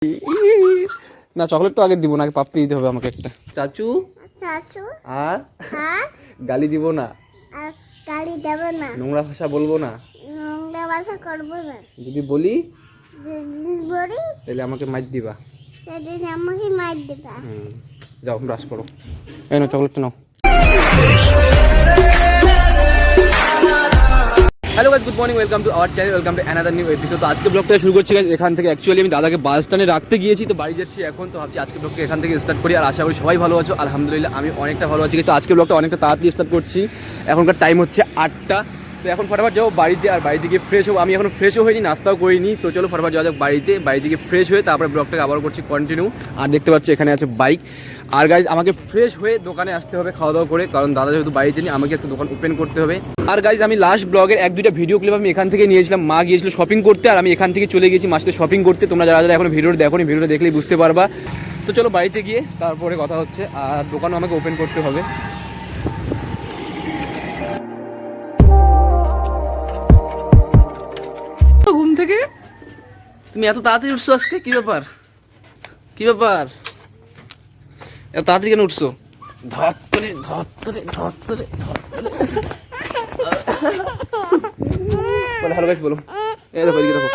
না চকলেট তো আগে দিব না আগে পাপ্পি দিতে হবে আমাকে একটা। চাচু? চাচু? আর? গালি দিব না। আর গাড়ি দেবে না। নোংরা ভাষা বলব না। নোংরা ভাষা করব না। যদি বলি? যদি বলি? তাহলে আমাকে মাইর দিবা। সেদিন আমাকে মার দিবা। হুম যাও ব্রাশ করো। এই নাও চকলেটটা নাও। Hello guys good morning welcome to our channel welcome to another new episode তো আজকে ব্লগটা শুরু করছি এখান থেকে অ্যাকচুয়ালি আমি দাদাকে বাস স্ট্যান্ডে রাখতে গিয়েছি, তো বাড়ি যাচ্ছি এখন, তো ভাবছি আজকে ব্লগটা এখান থেকে স্টার্ট করি, আর আশা করি সবাই ভালো আছো, আলহামদুলিল্লাহ, আমি অনেকটা ভালো আছি কিন্তু আজকে ব্লগটা অনেকটা তাড়াতাড়ি স্টার্ট করছি। এখনকার টাইম হচ্ছে আটটা। তো এখন ফটাফট যাব বাড়িতে আর বাড়িতে গিয়ে ফ্রেশ হব আমি এখন ফ্রেশও হইনি, নাস্তাও করিনি। তো চলো ফটাফট যাওয়া যাক বাড়িতে বাড়িতে গিয়ে ফ্রেশ হয়ে তারপরে ব্লগটাকে আবার করছি কন্টিনিউ আর দেখতে পাচ্ছি এখানে আছে বাইক আর গাইজ আমাকে ফ্রেশ হয়ে দোকানে আসতে হবে খাওয়া দাওয়া করে, কারণ দাদা যেহেতু বাড়িতে নেই, আমাকে আজকে দোকান ওপেন করতে হবে। আর গাইজ আমি লাস্ট ব্লগের এক দুইটা ভিডিও ক্লিপ আমি এখান থেকে নিয়েছিলাম। মা গিয়েছিল শপিং করতে আর আমি এখান থেকে চলে গেছি মার সাথে শপিং করতে। তোমরা যারা যারা এখন ভিডিওটা দেখো ভিডিওটা দেখলেই বুঝতে পারবা। তো চলো বাড়িতে গিয়ে তারপরে কথা হচ্ছে, আর দোকানও আমাকে ওপেন করতে হবে। তুমি এত তাড়াতাড়ি উঠছো আজকে? কি ব্যাপার? কি ব্যাপার? এত তাড়াতাড়ি কেন উঠছো? ধত্তরে ধত্তরে ধত্তরে বলে হ্যালো গাইস বলো। এই দেখো এদিকে দেখো।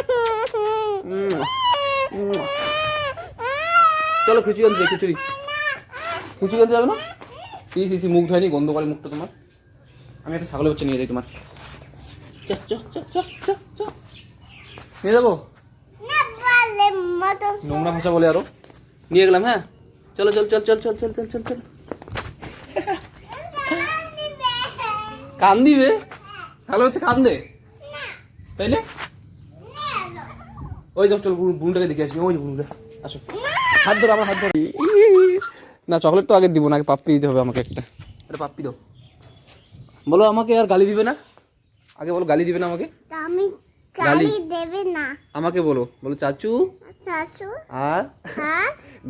চলো খিচুড়ি যাই, খিচুড়ি খিচুড়ি আনতে যাবে না? সি সি সি মুখ ধয়নি গন্ধ করে মুখটা তোমার। আমি একটা ছাগলের বাচ্চা নিয়ে যাই তোমার। চ চ চ চ চ। নিয়ে যাব? নোংরা ভাষা বলে আরও। নিয়ে গেলাম হ্যাঁ? চলো চল চল চল চল চল চল চল চল। কান দিবে তাহলে হচ্ছে কান দে তাইলে? ওই যাও চল বুন- বুনটাকে দেখে আসি। ওই বুনটা আসো। হাত ধরো আমার হাত ধরো। না চকলেট তো আগে দিব না আগে পাপ্পি দিতে হবে আমাকে একটা। একটা পাপ্পি দাও। বলো আমাকে আর গালি দিবে না? আগে বলো গালি দিবে না আমাকে? আমি গালি। দেবে না। আমাকে বলো। বলো চাচু আর?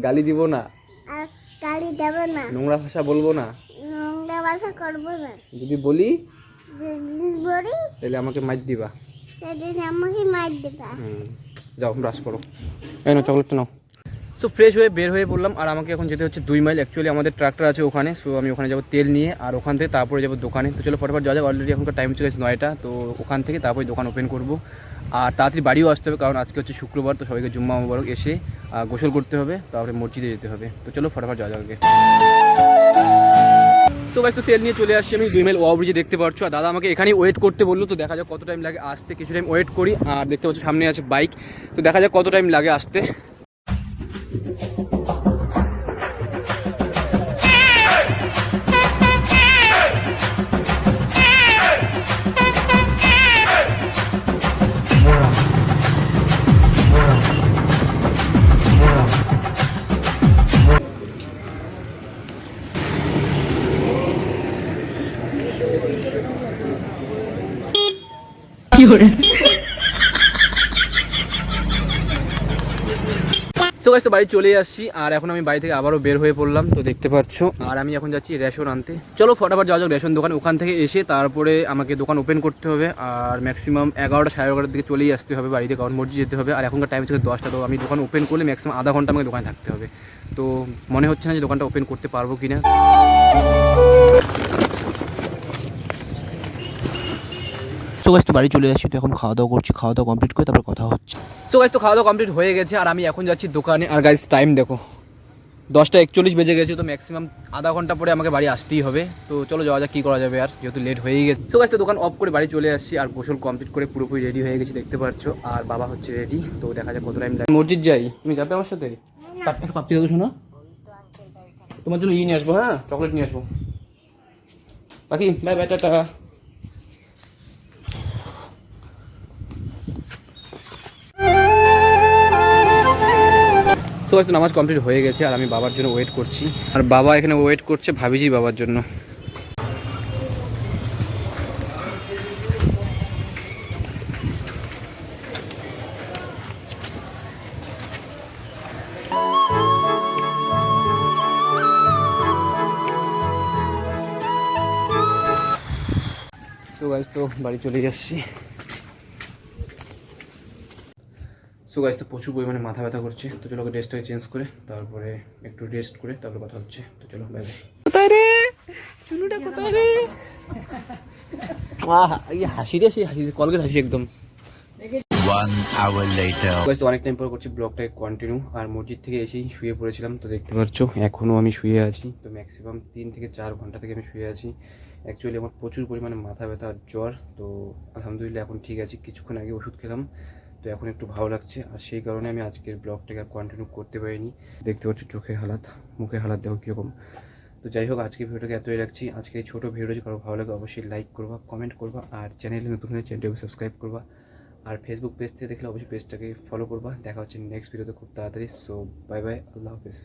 গালি দিব না। আর গাড়ি দেবে না। নোংরা ভাষা বলব না। নোংরা বাসা করব না। যদি বলি? যদি বলি? তাহলে আমাকে মাইর দিবা। সেদিন আমাকে মার দেবে। হুম। যাও ব্রাশ করো। এই নাও চকলেটটা নাও। সো ফ্রেশ হয়ে বের হয়ে পড়লাম। আর আমাকে এখন যেতে হচ্ছে দুই মাইল অ্যাকচুয়ালি আমাদের ট্রাক্টর আছে ওখানে। সো আমি ওখানে যাব তেল নিয়ে। আর ওখান থেকে তারপরে যাব দোকানে। তো চলো ফটাফট যাওয়া যাক। অলরেডি এখনকার টাইম চলে গেছে নয়টা। তো ওখান থেকে তারপরে দোকান ওপেন করব। আর তাড়াতাড়ি বাড়িও আসতে হবে, কারণ আজকে হচ্ছে শুক্রবার, তো সবাইকে জুম্মা মুবারক এসে গোসল করতে হবে, তারপরে মসজিদে যেতে হবে। তো চলো ফটাফট যাওয়া যাবে তো গাইস তো তেল নিয়ে চলে আসছি আমি, দুই মাইল ওয়াব্রিজে দেখতে পাচ্ছ। আর দাদা আমাকে এখানেই ওয়েট করতে বলল, তো দেখা যাক কত টাইম লাগে আসতে, কিছু টাইম ওয়েট করি। আর দেখতে পাচ্ছ সামনে আছে বাইক তো দেখা যাক কত টাইম লাগে আসতে। সো গাইস তো বাড়ি চলে আসছি, আর এখন আমি বাড়ি থেকে আবারও বের হয়ে পড়লাম, তো দেখতে পাচ্ছ। আর আমি এখন যাচ্ছি রেশন আনতে। চলো ফটাফট যাওয়া যাক রেশন দোকান, ওখান থেকে এসে তারপরে আমাকে দোকান ওপেন করতে হবে, আর ম্যাক্সিমাম এগারোটা সাড়ে এগারোটার দিকে চলেই আসতে হবে, বাড়িতে কারণ মসজিদ যেতে হবে, আর এখনকার টাইম হচ্ছে দশটা, তো আমি দোকান ওপেন করলে ম্যাক্সিমাম আধা ঘণ্টা আমাকে দোকানে থাকতে হবে। তো মনে হচ্ছে না যে দোকানটা ওপেন করতে পারব কিনা। সো তো বাড়ি চলে আসছি তো এখন খাওয়া দাওয়া করছি খাওয়া দাওয়া কমপ্লিট করে তারপর কথা হচ্ছে। সো গাইস তো খাওয়া দাওয়া কমপ্লিট হয়ে গেছে, আর আমি এখন যাচ্ছি দোকানে। আর গাইস টাইম দেখো। দশটা একচল্লিশ বেজে গেছে, তো ম্যাক্সিমাম আধা ঘণ্টা পরে আমাকে বাড়ি আসতেই হবে। তো চলো যাওয়া যাক, কী করা যাবে আর, যেহেতু লেট হয়েই গেছে। সো গাইস তো দোকান অফ করে বাড়ি চলে আসছি, আর গোসল কমপ্লিট করে পুরোপুরি রেডি হয়ে গেছি, দেখতে পাচ্ছ আর বাবা হচ্ছে রেডি তো দেখা যাক কত টাইম লাগে মসজিদ যাই। তুমি যাবে আমার সাথে? পাপ্পি দাও শোনো। তোমার জন্য ই নিয়ে আসব হ্যাঁ? চকলেট নিয়ে আসব। বাকি বাই বাই টাটা। হয়তো নামাজ কমপ্লিট হয়ে গেছে, আর আমি বাবার জন্য ওয়েট করছি। আর বাবা এখানে ওয়েট করছে ভাবিজি বাবার জন্য। তো বাড়ি চলে যাচ্ছি। সো গাইজ তো প্রচুর পরিমাণে মাথা ব্যথা করছে। তো চলো ড্রেসটাকে চেঞ্জ করে তারপরে একটু রেস্ট করে তারপরে কথা হচ্ছে। তো চলো বাই বাই কোথায় রে? চুনুটা কোথায় রে? আহ এই হাসি রে সেই হাসি কলগেট হাসি একদম। অনেক টাইম পর করছি ব্লগটাকে কন্টিনিউ আর মসজিদ থেকে এসেই শুয়ে পড়েছিলাম তো দেখতে পাচ্ছ এখনও আমি শুয়ে আছি। তো ম্যাক্সিমাম তিন থেকে চার ঘণ্টা থেকে আমি শুয়ে আছি। অ্যাকচুয়ালি আমার প্রচুর পরিমাণে মাথা ব্যথা জ্বর। তো আলহামদুলিল্লাহ এখন ঠিক আছে। কিছুক্ষণ আগে ওষুধ খেলাম। তো এখন একটু ভালো লাগছে, আর সেই কারণে আমি আজকের ব্লগটাকে আর কন্টিনিউ করতে পারিনি। দেখতে পাচ্ছি চোখের হালাত, মুখের হালাত দেখো কীরকম। তো যাই হোক আজকে ভিডিওটাকে এতই রাখছি। আজকে এই ছোটো ভিডিও যদি কারও ভালো লাগে, অবশ্যই লাইক করবা কমেন্ট করবা, আর চ্যানেলে নতুন হলে চ্যানেলটাকে সাবস্ক্রাইব করবা। আর ফেসবুক পেজ থেকে দেখলে অবশ্যই পেজটাকে ফলো করবা। দেখা হচ্ছে নেক্সট ভিডিওতে খুব তাড়াতাড়ি। সো বাই বাই আল্লাহ হাফেজ।